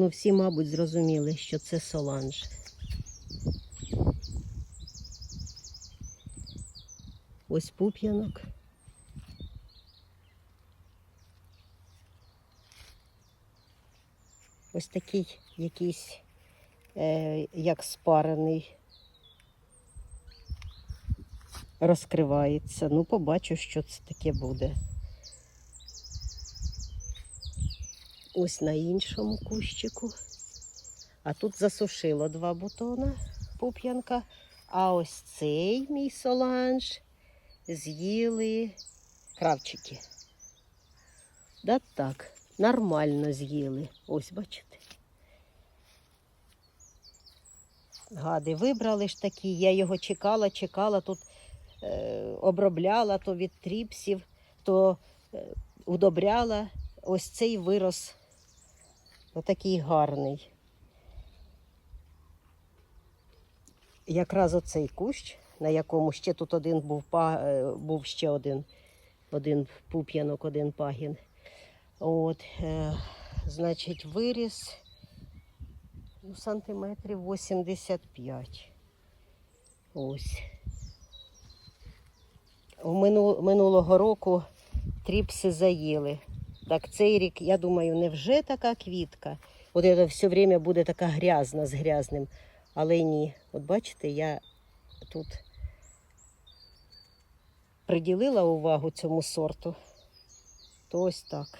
Ну, всі, мабуть, зрозуміли, що це соланж. Ось пуп'янок. Ось такий якийсь, е, як спарений, розкривається. Ну, побачу, що це таке буде. Ось на іншому кущику. А тут засушило два бутона пуп'янка. А ось цей мій соланж з'їли кравчики. Да так, нормально з'їли. Ось бачите. Гади вибрали ж такі, я його чекала, чекала, тут е, обробляла то від тріпсів, то е, удобряла. Ось цей вирос отакий гарний. Якраз оцей кущ, на якому ще тут один був, е, був ще один, один пуп'янок, один пагін. От, е, значить, виріс ну, сантиметрів 85. Ось. У минулого року тріпси заїли. Так цей рік, я думаю, не вже така квітка. От це все время буде така грязна з грязним. Але ні. От бачите, я тут приділила увагу цьому сорту. То ось так.